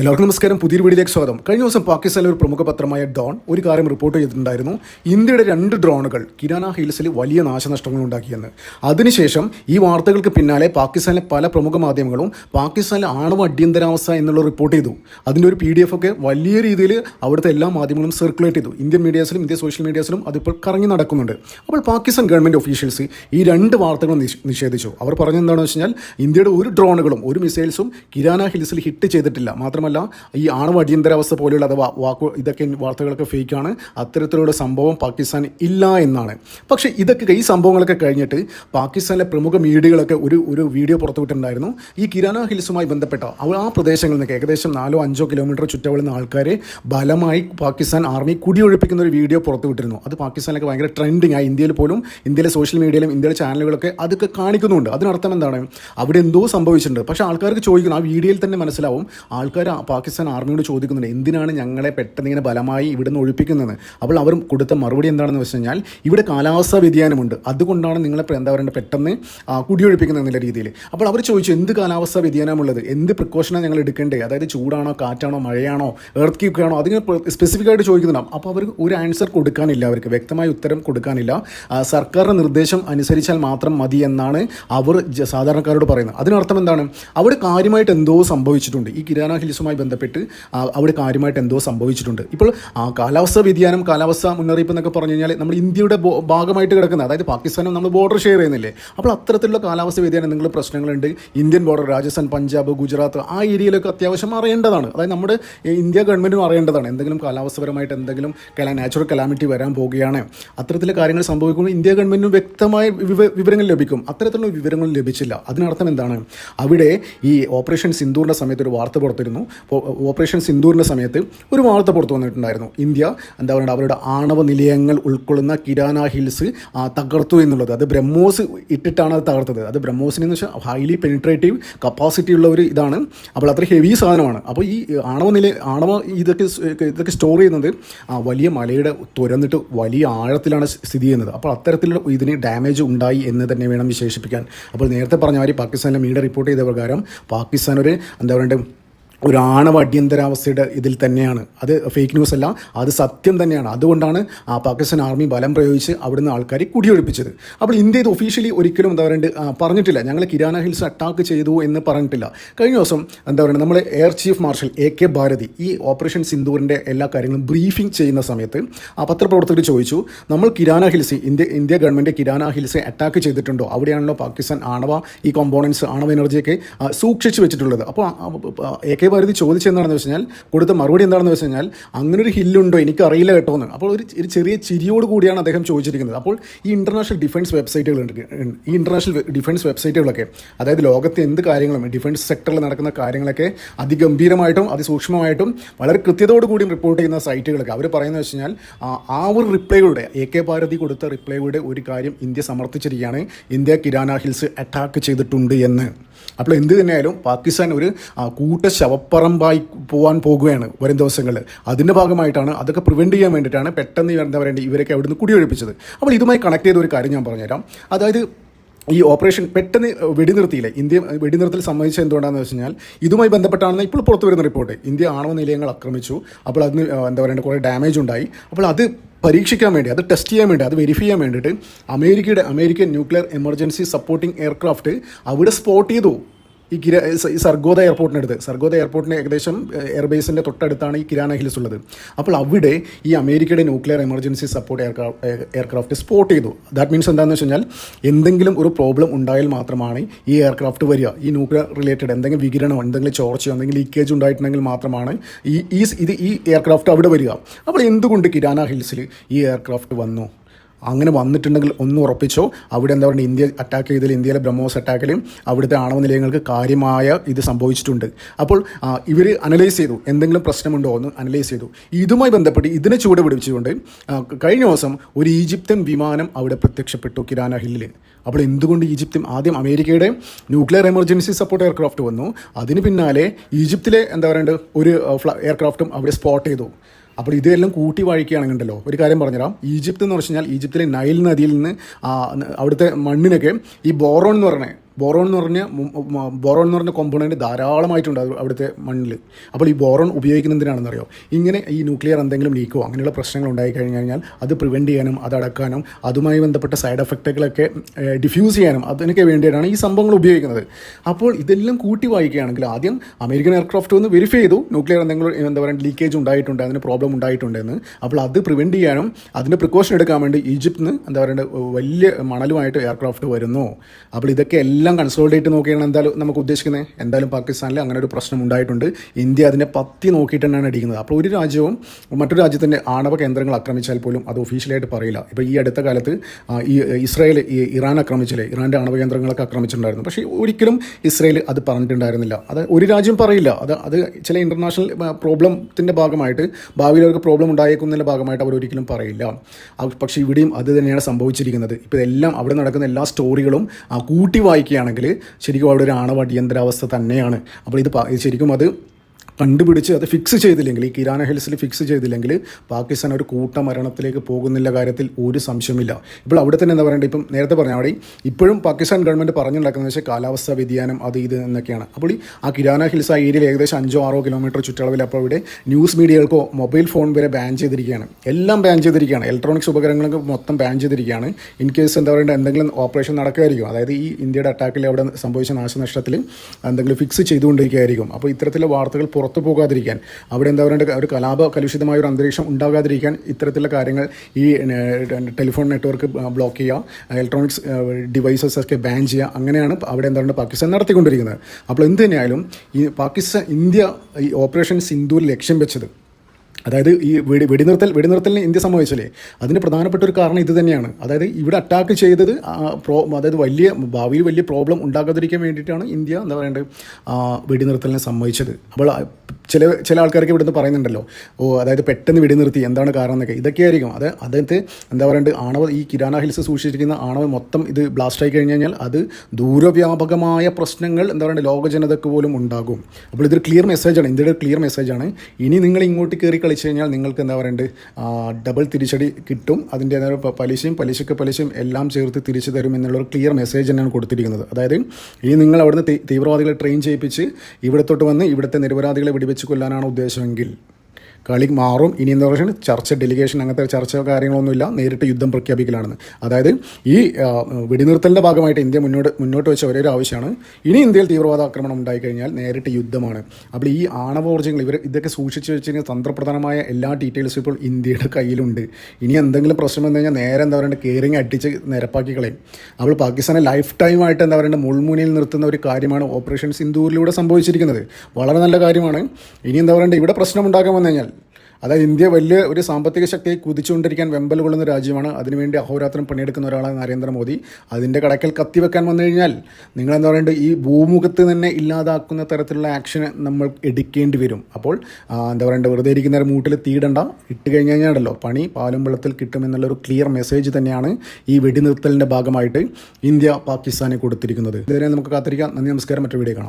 എല്ലാവർക്കും നമസ്കാരം. പുതിയൊരു വീഡിയോയിലേക്ക് സ്വാഗതം. കഴിഞ്ഞ ദിവസം പാകിസ്ഥാനിലെ ഒരു പ്രമുഖ പത്രമായ ഡോൺ ഒരു കാര്യം റിപ്പോർട്ട് ചെയ്തിട്ടുണ്ടായിരുന്നു. ഇന്ത്യയുടെ രണ്ട് ഡ്രോണുകൾ കിരാന ഹിൽസിൽ വലിയ നാശനഷ്ടങ്ങൾ ഉണ്ടാക്കിയെന്ന്. അതിനുശേഷം ഈ വാർത്തകൾക്ക് പിന്നാലെ പാകിസ്ഥാനിലെ പല പ്രമുഖ മാധ്യമങ്ങളും പാകിസ്ഥാനിലെ ആണവ അടിയന്തരാവസ്ഥ എന്നുള്ള റിപ്പോർട്ട് ചെയ്തു. അതിന്റെ ഒരു പി ഡി എഫ് ഒക്കെ വലിയ രീതിയിൽ അവിടുത്തെ എല്ലാ മാധ്യമങ്ങളും സർക്കുലേറ്റ് ചെയ്തു. ഇന്ത്യൻ മീഡിയാസിലും ഇന്ത്യൻ സോഷ്യൽ മീഡിയാസിലും അതിപ്പോൾ കറങ്ങി നടക്കുന്നുണ്ട്. അപ്പോൾ പാകിസ്ഥാൻ ഗവൺമെന്റ് ഒഫീഷ്യൽസ് ഈ രണ്ട് വാർത്തകളും നിഷേധിച്ചു. അവർ പറഞ്ഞെന്താണെന്ന് വെച്ച് കഴിഞ്ഞാൽ ഇന്ത്യയുടെ ഒരു ഡ്രോണുകളും ഒരു മിസൈൽസും കിരാന ഹിൽസിൽ ഹിറ്റ് ചെയ്തിട്ടില്ല. മാത്രമല്ല ഈ ആണവ അടിയന്തരാവസ്ഥ പോലെയുള്ള അഥവാ വാക്കു ഇതൊക്കെ വാർത്തകളൊക്കെ ഫേക്കാണ്. അത്തരത്തിലുള്ള സംഭവം പാകിസ്ഥാൻ ഇല്ല എന്നാണ്. പക്ഷേ ഇതൊക്കെ ഈ സംഭവങ്ങളൊക്കെ കഴിഞ്ഞിട്ട് പാകിസ്ഥാനിലെ പ്രമുഖ മീഡിയകളൊക്കെ ഒരു ഒരു വീഡിയോ പുറത്തുവിട്ടിട്ടുണ്ടായിരുന്നു. ഈ കിരാന ഹിൽസുമായി ബന്ധപ്പെട്ട ആ പ്രദേശങ്ങളിൽ നിന്നൊക്കെ ഏകദേശം നാലോ അഞ്ചോ കിലോമീറ്റർ ചുറ്റവളുന്ന ആൾക്കാരെ ബലമായി പാകിസ്ഥാൻ ആർമി കുടിയൊഴിപ്പിക്കുന്ന ഒരു വീഡിയോ പുറത്തുവിട്ടിരുന്നു. അത് പാകിസ്ഥാനിലൊക്കെ ഭയങ്കര ട്രെൻഡിങ് ആയി ഇന്ത്യയിൽ പോലും ഇന്ത്യയിലെ സോഷ്യൽ മീഡിയയിലും ഇന്ത്യയിലെ ചാനലുകളൊക്കെ അതൊക്കെ കാണിക്കുന്നുണ്ട്. അതിനർത്ഥം എന്താണ് അവിടെ എന്തോ സംഭവിച്ചിട്ടുണ്ട്. പക്ഷേ ആൾക്കാർക്ക് ചോദിക്കുന്നു ആ വീഡിയോയിൽ തന്നെ മനസ്സിലാവും. ആൾക്കാർ പാകിസ്ഥാൻ ആർമിയോട് ചോദിക്കുന്നുണ്ട് എന്തിനാണ് ഞങ്ങളെ പെട്ടെന്ന് ഇങ്ങനെ ബലമായി ഇവിടുന്ന് ഒഴിപ്പിക്കുന്നത്? അപ്പോൾ അവർ കൊടുത്ത മറുപടി എന്താണെന്ന് വെച്ച് കഴിഞ്ഞാൽ ഇവിടെ കാലാവസ്ഥാ വ്യതിയാനമുണ്ട്. അതുകൊണ്ടാണ് നിങ്ങളെ എന്താ പറയുക പെട്ടെന്ന് കുടിയൊഴിപ്പിക്കുന്നത് എന്നുള്ള രീതിയിൽ അപ്പോൾ അവർ ചോദിച്ചു എന്ത് കാലാവസ്ഥാ വ്യതിയാനമുള്ളത്? എന്ത് പ്രിക്കോഷനാണ് ഞങ്ങൾ എടുക്കേണ്ടത്? അതായത് ചൂടാണോ കാറ്റാണോ മഴയാണോ എർത്ത് ആണോ? അതിന് സ്പെസിഫിക് ആയിട്ട് ചോദിക്കുന്നുണ്ടാവും അപ്പോൾ അവർക്ക് ഒരു ആൻസർ കൊടുക്കാനില്ല അവർക്ക്. വ്യക്തമായ ഉത്തരം കൊടുക്കാനില്ല. സർക്കാരിന്റെ നിർദ്ദേശം അനുസരിച്ചാൽ മാത്രം മതി എന്നാണ് അവർ സാധാരണക്കാരോട് പറയുന്നത്. അതിനർത്ഥം എന്താണ്? അവിടെ കാര്യമായിട്ട് എന്തോ സംഭവിച്ചിട്ടുണ്ട്. ഈ കിരാന ഹിൽസുമായി ബന്ധപ്പെട്ട് ആ, അവിടെ കാര്യമായിട്ട് എന്തോ സംഭവിച്ചിട്ടുണ്ട്. ഇപ്പോൾ ആ, കാലാവസ്ഥാ വ്യതിയാനം കാലാവസ്ഥാ മുന്നറിയിപ്പ് എന്നൊക്കെ പറഞ്ഞു കഴിഞ്ഞാൽ നമ്മൾ ഇന്ത്യയുടെ ഭാഗമായിട്ട് കിടക്കുന്ന അതായത് പാകിസ്ഥാനും നമ്മൾ ബോർഡർ ഷെയർ ചെയ്യുന്നില്ലേ? അപ്പോൾ അത്തരത്തിലുള്ള കാലാവസ്ഥ വ്യതിയാനം എന്തെങ്കിലും പ്രശ്നങ്ങളുണ്ട്. ഇന്ത്യൻ ബോർഡർ രാജസ്ഥാൻ പഞ്ചാബ് ഗുജറാത്ത് ആ ഏരിയയിലൊക്കെ അത്യാവശ്യം അറിയേണ്ടതാണ്. അതായത് നമ്മുടെ ഇന്ത്യ ഗവൺമെന്റും അറിയേണ്ടതാണ്. എന്തെങ്കിലും കാലാവസ്ഥപരമായിട്ട് എന്തെങ്കിലും കലാ നാച്ചുറൽ കലാമിറ്റി വരാൻ പോവുകയാണ് അത്തരത്തിലെ കാര്യങ്ങൾ സംഭവിക്കുമ്പോൾ ഇന്ത്യ ഗവൺമെന്റിനും വ്യക്തമായ വിവരങ്ങൾ ലഭിക്കും. അത്തരത്തിലുള്ള വിവരങ്ങൾ ലഭിച്ചില്ല. അതിനർത്ഥം എന്താണ്? അവിടെ ഈ ഓപ്പറേഷൻ സിന്ദൂറിന്റെ സമയത്ത് ഒരു വാർത്ത പുറത്തിരുന്നു. ഓപ്പറേഷൻ സിന്ദൂറിന്റെ സമയത്ത് ഒരു വാർത്ത പുറത്തു വന്നിട്ടുണ്ടായിരുന്നു. ഇന്ത്യ എന്താ പറയുക അവരുടെ ആണവ നിലയങ്ങൾ ഉൾക്കൊള്ളുന്ന കിരാന ഹിൽസ് തകർത്തു എന്നുള്ളത്. അത് ബ്രഹ്മോസ് ഇട്ടിട്ടാണ് അത് തകർത്തത്. അത് ബ്രഹ്മോസിന് എന്ന് വെച്ചാൽ ഹൈലി പെനിട്രേറ്റീവ് കപ്പാസിറ്റി ഉള്ള ഒരു ഇതാണ്. അപ്പോൾ അത്ര ഹെവി സാധനമാണ്. അപ്പോൾ ഈ ആണവ നില ആണവ ഇതൊക്കെ ഇതൊക്കെ സ്റ്റോർ ചെയ്യുന്നത് വലിയ മലയുടെ തുരന്നിട്ട് വലിയ ആഴത്തിലാണ് സ്ഥിതി ചെയ്യുന്നത്. അപ്പോൾ അത്തരത്തിലുള്ള ഇതിന് ഡാമേജ് ഉണ്ടായി എന്ന് തന്നെ വേണം വിശേഷിപ്പിക്കാൻ. അപ്പോൾ നേരത്തെ പറഞ്ഞ മാതിരി പാകിസ്ഥാനിലെ മീഡിയ റിപ്പോർട്ട് ചെയ്ത പ്രകാരം പാകിസ്ഥാൻ ഒരു എന്താ പറയുക ഒരു ആണവ അടിയന്തരാവസ്ഥയുടെ ഇതിൽ തന്നെയാണ്. അത് ഫേക്ക് ന്യൂസ് അല്ല അത് സത്യം തന്നെയാണ്. അതുകൊണ്ടാണ് ആ പാകിസ്ഥാൻ ആർമി ബലം പ്രയോഗിച്ച് അവിടുന്ന് ആൾക്കാരെ കുടിയൊഴിപ്പിച്ചത്. അപ്പോൾ ഇന്ത്യ ഇത് ഒഫീഷ്യലി ഒരിക്കലും എന്താ പറയുക പറഞ്ഞിട്ടില്ല. ഞങ്ങൾ കിരാന ഹിൽസ് അറ്റാക്ക് ചെയ്തു എന്ന് പറഞ്ഞിട്ടില്ല. കഴിഞ്ഞ ദിവസം എന്താ പറയുക നമ്മൾ air chief marshal A K Bharti ഈ ഓപ്പറേഷൻ സിന്ദൂറിന്റെ എല്ലാ കാര്യങ്ങളും ബ്രീഫിംഗ് ചെയ്യുന്ന സമയത്ത് ആ പത്രപ്രവർത്തകർ ചോദിച്ചു നമ്മൾ Kirana hills India India government Kirana hills attack ചെയ്തിട്ടുണ്ടോ? അവിടെയാണല്ലോ പാകിസ്ഥാൻ ആണവ ഈ കോമ്പോണൻസ് ആണവ എനർജിയൊക്കെ സൂക്ഷിച്ചു വെച്ചിട്ടുള്ളത്. അപ്പോൾ എ കെ ഭാരതി ചോദിച്ചെന്താണെന്ന് വെച്ച് കഴിഞ്ഞാൽ കൊടുത്ത മറുപടി എന്താണെന്ന് വെച്ച് കഴിഞ്ഞാൽ അങ്ങനെ ഒരു ഹില്ലുണ്ടോ എനിക്കറിയില്ല കേട്ടോ എന്ന്. അപ്പോൾ ഒരു ഒരു ചെറിയ ചിരിയോട് കൂടിയാണ് അദ്ദേഹം ചോദിച്ചിരിക്കുന്നത്. അപ്പോൾ ഈ ഇന്റർനാഷണൽ ഡിഫൻസ് വെബ്സൈറ്റുകളുണ്ട് ഈ ഇന്റർനാഷണൽ ഡിഫൻസ് വെബ്സൈറ്റുകളൊക്കെ അതായത് ലോകത്തെ എന്ത് കാര്യങ്ങളും ഡിഫൻസ് സെക്ടറിൽ നടക്കുന്ന കാര്യങ്ങളൊക്കെ അതിഗംഭീരമായിട്ടും അതിസൂക്ഷ്മമായിട്ടും വളരെ കൃത്യതയോട് കൂടിയും റിപ്പോർട്ട് ചെയ്യുന്ന സൈറ്റുകളൊക്കെ അവർ പറയുന്നത് വെച്ച് കഴിഞ്ഞാൽ ആ- ഒരു റിപ്ലൈയുടെ എ കെ ഭാരതി കൊടുത്ത റിപ്ലൈയുടെ ഒരു കാര്യം ഇന്ത്യ സമർത്ഥിച്ചിരിക്കുകയാണ്. ഇന്ത്യ കിരാന ഹിൽസ് അറ്റാക്ക് ചെയ്തിട്ടുണ്ട് എന്ന്. അപ്പോൾ എന്ത് തന്നെയായാലും പാകിസ്ഥാൻ ഒരു കൂട്ട ശവപ്പറമ്പായി പോകാൻ പോകുകയാണ് വരും ദിവസങ്ങളിൽ. അതിന്റെ ഭാഗമായിട്ടാണ് അതൊക്കെ പ്രിവെന്റ് ചെയ്യാൻ വേണ്ടിയിട്ടാണ് പെട്ടെന്ന് എന്താ പറയേണ്ടത് ഇവരൊക്കെ അവിടുന്ന് കുടിയൊഴിപ്പിച്ചത്. അപ്പോൾ ഇതുമായി കണക്ട് ചെയ്ത ഒരു കാര്യം ഞാൻ പറഞ്ഞുതരാം. അതായത് ഈ ഓപ്പറേഷൻ പെട്ടെന്ന് വെടിനിർത്തിയില്ല? ഇന്ത്യ വെടിനിർത്തൽ സംബന്ധിച്ച് എന്തുകൊണ്ടാണെന്ന് വെച്ച് കഴിഞ്ഞാൽ ഇതുമായി ബന്ധപ്പെട്ടാണെന്ന് ഇപ്പോൾ പുറത്തു വരുന്ന റിപ്പോർട്ട്. ഇന്ത്യ ആണവ നിലയങ്ങൾ ആക്രമിച്ചു. അപ്പോൾ അതിന് എന്താ പറയുക കുറേ ഡാമേജ് ഉണ്ടായി. അപ്പോൾ അത് പരീക്ഷിക്കാൻ വേണ്ടി അത് ടെസ്റ്റ് ചെയ്യാൻ വേണ്ടി അത് വെരിഫൈ ചെയ്യാൻ വേണ്ടിയിട്ട് അമേരിക്കയുടെ American nuclear emergency supporting aircraft അവിടെ സ്പോട്ട് ചെയ്തു. ഈ കിര ഈ സർഗോദ എയർപോർട്ടിനടുത്ത് സർഗോദ എയർപോർട്ടിന് ഏകദേശം എയർബേസിന്റെ തൊട്ടടുത്താണ് ഈ കിരാന ഹിൽസ് ഉള്ളത്. അപ്പോൾ അവിടെ ഈ അമേരിക്കയുടെ nuclear emergency support aircraft aircraft spot ചെയ്തു. ദാറ്റ് മീൻസ് എന്താണെന്ന് വെച്ച് കഴിഞ്ഞാൽ എന്തെങ്കിലും ഒരു പ്രോബ്ലം ഉണ്ടായാൽ മാത്രമാണ് ഈ എയർക്രാഫ്റ്റ് വരിക. ഈ ന്യൂക്ലിയർ റിലേറ്റഡ് എന്തെങ്കിലും വികിരണമോ എന്തെങ്കിലും ചോർച്ചയോ എന്തെങ്കിലും ലീക്കേജ് ഉണ്ടായിട്ടുണ്ടെങ്കിൽ മാത്രമാണ് ഈ ഈ ഇത് ഈ എയർക്രാഫ്റ്റ് അവിടെ വരിക. അപ്പോൾ എന്തുകൊണ്ട് കിരാന ഹിൽസിൽ ഈ എയർക്രാഫ്റ്റ് വന്നു? അങ്ങനെ വന്നിട്ടുണ്ടെങ്കിൽ ഒന്ന് ഉറപ്പിച്ചോ. അവിടെ എന്താ പറയുക ഇന്ത്യ അറ്റാക്ക് ചെയ്തതിൽ ഇന്ത്യയിലെ ബ്രഹ്മോസ് അറ്റാക്കിലും അവിടുത്തെ ആണവ നിലയങ്ങൾക്ക് കാര്യമായ ഇത് സംഭവിച്ചിട്ടുണ്ട്. അപ്പോൾ ഇവർ അനലൈസ് ചെയ്തു. എന്തെങ്കിലും പ്രശ്നമുണ്ടോ എന്ന് അനലൈസ് ചെയ്തു. ഇതുമായി ബന്ധപ്പെട്ട് ഇതിനെ ചൂട് പിടിച്ചുകൊണ്ട് കഴിഞ്ഞ ദിവസം ഒരു ഈജിപ്തൻ വിമാനം അവിടെ പ്രത്യക്ഷപ്പെട്ടു കിരാന ഹില്ലിൽ. അപ്പോൾ എന്തുകൊണ്ട് ഈജിപ്തും ആദ്യം അമേരിക്കയുടെ ന്യൂക്ലിയർ എമർജൻസി സപ്പോർട്ട് എയർക്രാഫ്റ്റ് വന്നു? അതിന് പിന്നാലെ ഈജിപ്തിലെ എന്താ പറയേണ്ടത് ഒരു എയർക്രാഫ്റ്റും അവിടെ സ്പോട്ട് ചെയ്തു. അപ്പോൾ ഇതെല്ലാം കൂട്ടി വാഴിക്കുകയാണെന്നുണ്ടല്ലോ ഒരു കാര്യം പറഞ്ഞുതരാം. ഈജിപ്ത് എന്ന് പറഞ്ഞു കഴിഞ്ഞാൽ ഈജിപ്തിലെ നൈൽ നദിയിൽ നിന്ന് അവിടുത്തെ മണ്ണിനൊക്കെ ഈ ബോറോൺ എന്ന് പറയുന്നത് ബോറോൺ എന്ന് പറഞ്ഞ ബോറോൺ എന്ന് പറഞ്ഞ കോമ്പണന്റ് ധാരാളമായിട്ടുണ്ട് അവിടുത്തെ മണ്ണിൽ അപ്പോൾ ഈ ബോറോൺ ഉപയോഗിക്കുന്നതിനാണെന്ന് അറിയോ ഇങ്ങനെ ഈ ന്യൂക്ലിയർ എന്തെങ്കിലും ലീക്കോ അങ്ങനെയുള്ള പ്രശ്നങ്ങൾ ഉണ്ടായി കഴിഞ്ഞു കഴിഞ്ഞാൽ അത് പ്രിവെന്റ് ചെയ്യാനും അത് അടക്കാനും അതുമായി ബന്ധപ്പെട്ട സൈഡ് എഫക്റ്റുകളൊക്കെ ഡിഫ്യൂസ് ചെയ്യാനും അതിനൊക്കെ വേണ്ടിയിട്ടാണ് ഈ സംഭവങ്ങൾ ഉപയോഗിക്കുന്നത്. അപ്പോൾ ഇതെല്ലാം കൂട്ടി വായിക്കുകയാണെങ്കിൽ ആദ്യം അമേരിക്കൻ എയർക്രാഫ്റ്റ് ഒന്ന് വെരിഫൈ ചെയ്തു ന്യൂക്ലിയർ എന്തെങ്കിലും എന്താ പറയുക ലീക്കേജ് ഉണ്ടായിട്ടുണ്ട് അതിന് പ്രോബ്ലം ഉണ്ടായിട്ടുണ്ടെന്ന്. അപ്പോൾ അത് പ്രിവെന്റ് ചെയ്യാനും അതിന്റെ പ്രിക്കോഷൻ എടുക്കാൻ വേണ്ടി ഈജിപ്തിന് എന്താ പറയുക വലിയ മണലുമായിട്ട് എയർക്രാഫ്റ്റ് വരുന്നു. അപ്പോൾ ഇതൊക്കെ എല്ലാം കൺസോൾട്ടേറ്റ് നോക്കിയാണ് എന്തായാലും നമുക്ക് ഉദ്ദേശിക്കുന്നത്. എന്തായാലും പാകിസ്ഥാനിൽ അങ്ങനെ ഒരു പ്രശ്നം ഉണ്ടായിട്ടുണ്ട്. ഇന്ത്യ അതിനെ പത്തി നോക്കിയിട്ട് തന്നെയാണ് അടിക്കുന്നത്. അപ്പോൾ ഒരു രാജ്യവും മറ്റൊരു രാജ്യത്തിന്റെ ആണവ കേന്ദ്രങ്ങൾ ആക്രമിച്ചാൽ പോലും അത് ഒഫീഷ്യലായിട്ട് പറയില്ല. ഇപ്പോൾ ഈ അടുത്ത കാലത്ത് ഈ ഇസ്രായേൽ ഈ ഇറാൻ ആക്രമിച്ചില്ലേ? ഇറാന്റെ ആണവ കേന്ദ്രങ്ങളൊക്കെ ആക്രമിച്ചിട്ടുണ്ടായിരുന്നു. പക്ഷേ ഒരിക്കലും ഇസ്രായേൽ അത് പറഞ്ഞിട്ടുണ്ടായിരുന്നില്ല. അത് ഒരു രാജ്യം പറയില്ല. അത് അത് ചില ഇന്റർനാഷണൽ പ്രോബ്ലത്തിന്റെ ഭാഗമായിട്ട് ഭാവിയിൽ അവർക്ക് പ്രോബ്ലം ഉണ്ടായേക്കുന്നതിന്റെ ഭാഗമായിട്ട് അവർ ഒരിക്കലും പറയില്ല. പക്ഷേ ഇവിടെയും അത് തന്നെയാണ് സംഭവിച്ചിരിക്കുന്നത്. ഇപ്പോൾ എല്ലാം അവിടെ നടക്കുന്ന എല്ലാ സ്റ്റോറികളും കൂട്ടി കൂട്ടി വായിക്കുകയാണെങ്കിൽ ശരിക്കും അവിടെ ഒരു ആണവ അടിയന്തരാവസ്ഥ തന്നെയാണ്. അപ്പോൾ ഇത് ശരിക്കും അത് കണ്ടുപിടിച്ച് അത് ഫിക്സ് ചെയ്തില്ലെങ്കിൽ ഈ കിരാന ഹിൽസിൽ ഫിക്സ് ചെയ്തില്ലെങ്കിൽ പാകിസ്ഥാൻ ഒരു കൂട്ടമരണത്തിലേക്ക് പോകുന്നില്ല കാര്യത്തിൽ ഒരു സംശയമില്ല ഇപ്പോൾ അവിടെ തന്നെ എന്താ പറയേണ്ടത് ഇപ്പം നേരത്തെ പറഞ്ഞ അവിടെ ഇപ്പോഴും പാകിസ്ഥാൻ ഗവൺമെന്റ് പറഞ്ഞുണ്ടാക്കുന്നത് വെച്ചാൽ കാലാവസ്ഥാ വ്യതിയാനം അത് ഇത് എന്നൊക്കെയാണ്. അപ്പോൾ ഈ ആ കിരാന ഹിൽസ് ആ ഏരിയയിൽ ഏകദേശം അഞ്ചോ ആറോ കിലോമീറ്റർ ചുറ്റളവിൽ അപ്പോൾ ഇവിടെ ന്യൂസ് മീഡിയകൾക്കോ മൊബൈൽ ഫോൺ വരെ ബാൻ ചെയ്തിരിക്കുകയാണ്. എല്ലാം ബാൻ ചെയ്തിരിക്കുകയാണ്. ഇലക്ട്രോണിക്സ് ഉപകരണങ്ങൾക്ക് മൊത്തം ബാൻ ചെയ്തിരിക്കുകയാണ്. ഇൻ കേസ് എന്താ പറയേണ്ടത് എന്തെങ്കിലും ഓപ്പറേഷൻ നടക്കുമായിരിക്കും അതായത് ഈ ഇന്ത്യയുടെ അറ്റാക്കിൽ അവിടെ സംഭവിച്ച നാശനഷ്ടത്തിൽ എന്തെങ്കിലും ഫിക്സ് ചെയ്തുകൊണ്ടിരിക്കുകയായിരിക്കും. അപ്പോൾ ഇത്തരത്തിലുള്ള വാർത്തകൾ പുറത്തു പോകാതിരിക്കാൻ. അവിടെ എന്താ പറയുക ഒരു കലാപ കലുഷിതമായ ഒരു അന്തരീക്ഷം ഉണ്ടാകാതിരിക്കാൻ ഇത്തരത്തിലുള്ള കാര്യങ്ങൾ ഈ ടെലിഫോൺ നെറ്റ്വർക്ക് ബ്ലോക്ക് ചെയ്യുക ഇലക്ട്രോണിക്സ് ഡിവൈസസ് ഒക്കെ ബാൻ ചെയ്യുക അങ്ങനെയാണ് അവിടെ എന്താ പറയുക പാകിസ്ഥാൻ നടത്തിക്കൊണ്ടിരിക്കുന്നത്. അപ്പോൾ എന്ത് തന്നെയായാലും ഈ പാകിസ്ഥാൻ ഇന്ത്യ ഈ ഓപ്പറേഷൻ സിന്ധുവിൽ ലക്ഷ്യം വെച്ചത് അതായത് ഈ വെടി വെടിനിർത്തൽ വെടിനിർത്തലിന് ഇന്ത്യ സംഭവിച്ചല്ലേ അതിന് പ്രധാനപ്പെട്ട ഒരു കാരണം ഇത് തന്നെയാണ്. അതായത് ഇവിടെ അറ്റാക്ക് ചെയ്തത് പ്രോ അതായത് വലിയ ഭാവിയിൽ വലിയ പ്രോബ്ലം ഉണ്ടാകാതിരിക്കാൻ വേണ്ടിയിട്ടാണ് ഇന്ത്യ എന്താ പറയേണ്ടത് വെടിനിർത്തലിനെ സമ്മതിച്ചത്. അപ്പോൾ ചില ചില ആൾക്കാർക്ക് ഇവിടുന്ന് പറയുന്നുണ്ടല്ലോ ഓ അതായത് പെട്ടെന്ന് വെടിനിർത്തി എന്താണ് കാരണം എന്നൊക്കെ. ഇതൊക്കെയായിരിക്കും. അത് അദ്ദേഹത്തെ എന്താ പറയേണ്ടത് ആണവ ഈ കിരാന ഹിൽസ് സൂക്ഷിച്ചിരിക്കുന്ന ആണവ മൊത്തം ഇത് ബ്ലാസ്റ്റ് ആയി കഴിഞ്ഞ് കഴിഞ്ഞാൽ അത് ദൂരവ്യാപകമായ പ്രശ്നങ്ങൾ എന്താ പറയുക ലോക ജനതയ്ക്ക് പോലും ഉണ്ടാകും. അപ്പോൾ ഇതൊരു ക്ലിയർ മെസ്സേജാണ് ഇന്ത്യയുടെ ക്ലിയർ മെസ്സേജാണ് ഇനി നിങ്ങൾ ഇങ്ങോട്ട് കയറി കഴിഞ്ഞാൽ നിങ്ങൾക്ക് എന്താ പറയേണ്ടത് ഡബിൾ തിരിച്ചടി കിട്ടും. അതിന്റെ പലിശയും പലിശയ്ക്ക് പലിശയും എല്ലാം ചേർത്ത് തിരിച്ചു തരും എന്നുള്ള ഒരു ക്ലിയർ മെസ്സേജ് തന്നെയാണ് കൊടുത്തിരിക്കുന്നത്. അതായത് ഇനി നിങ്ങൾ അവിടുന്ന് തീവ്രവാദികളെ ട്രെയിൻ ചെയ്യിപ്പിച്ച് ഇവിടത്തോട്ട് വന്ന് ഇവിടുത്തെ നിരപരാധികളെ വെടിവെച്ച് കൊല്ലാനാണ് ഉദ്ദേശമെങ്കിൽ കളി മാറും. ഇനി എന്താ പറയുക ചർച്ച ഡെലിഗേഷൻ അങ്ങനത്തെ ചർച്ച കാര്യങ്ങളൊന്നുമില്ല. നേരിട്ട് യുദ്ധം പ്രഖ്യാപിക്കലാണെന്ന്. അതായത് ഈ വെടിനിർത്തലിന്റെ ഭാഗമായിട്ട് ഇന്ത്യ മുന്നോട്ട് മുന്നോട്ട് വെച്ച ഒരേ ആവശ്യമാണ്. ഇനി ഇന്ത്യയിൽ തീവ്രവാദ ആക്രമണം ഉണ്ടായിക്കഴിഞ്ഞാൽ നേരിട്ട് യുദ്ധമാണ്. അപ്പോൾ ഈ ആണവോർജങ്ങൾ ഇവർ ഇതൊക്കെ സൂക്ഷിച്ച് വെച്ചിരിക്കുന്ന തന്ത്രപ്രധാനമായ എല്ലാ ഡീറ്റെയിൽസും ഇപ്പോൾ ഇന്ത്യയുടെ കയ്യിലുണ്ട്. ഇനി എന്തെങ്കിലും പ്രശ്നം വന്നു കഴിഞ്ഞാൽ നേരെ എന്താ പറയുക കെയറിങ് അടിച്ച് നിരപ്പാക്കി കളയും. അപ്പോൾ പാകിസ്ഥാനെ ലൈഫ് ടൈമായിട്ട് എന്താ പറയുക മുൾമുനയിൽ നിർത്തുന്ന ഒരു കാര്യമാണ് ഓപ്പറേഷൻ സിന്ദൂരിലൂടെ സംഭവിച്ചിരിക്കുന്നത്. വളരെ നല്ല കാര്യമാണ്. ഇനി എന്താ പറയുക ഇവിടെ പ്രശ്നം ഉണ്ടാക്കാൻ വന്നു കഴിഞ്ഞാൽ അതായത് ഇന്ത്യ വലിയ ഒരു സാമ്പത്തിക ശക്തിയെ കുതിച്ചുകൊണ്ടിരിക്കാൻ വെമ്പൽ കൊള്ളുന്ന രാജ്യമാണ്. അതിനുവേണ്ടി അഹോരാത്രം പണിയെടുക്കുന്ന ഒരാളാണ് നരേന്ദ്രമോദി. അതിന്റെ കടക്കൽ കത്തിവെക്കാൻ വന്നു കഴിഞ്ഞാൽ നിങ്ങളെന്താ പറയുന്നത് ഈ ഭൂമുഖത്ത് തന്നെ ഇല്ലാതാക്കുന്ന തരത്തിലുള്ള ആക്ഷൻ നമ്മൾ എടുക്കേണ്ടി വരും. അപ്പോൾ എന്താ പറയേണ്ടത്? വെറുതെ ഇരിക്കുന്ന മൂട്ടിൽ തീടണ്ട ഇട്ട് കഴിഞ്ഞ് കഴിഞ്ഞാണല്ലോ പണി പാലും വെള്ളത്തിൽ കിട്ടുമെന്നുള്ള ഒരു ക്ലിയർ മെസ്സേജ് തന്നെയാണ് ഈ വെടിനിർത്തലിന്റെ ഭാഗമായിട്ട് ഇന്ത്യ പാകിസ്ഥാനെ കൊടുത്തിരിക്കുന്നത്. ഇതിനെ നമുക്ക് കാത്തിരിക്കാം. നന്ദി നമസ്കാരം. മറ്റൊരു വീഡിയോ കാണാം.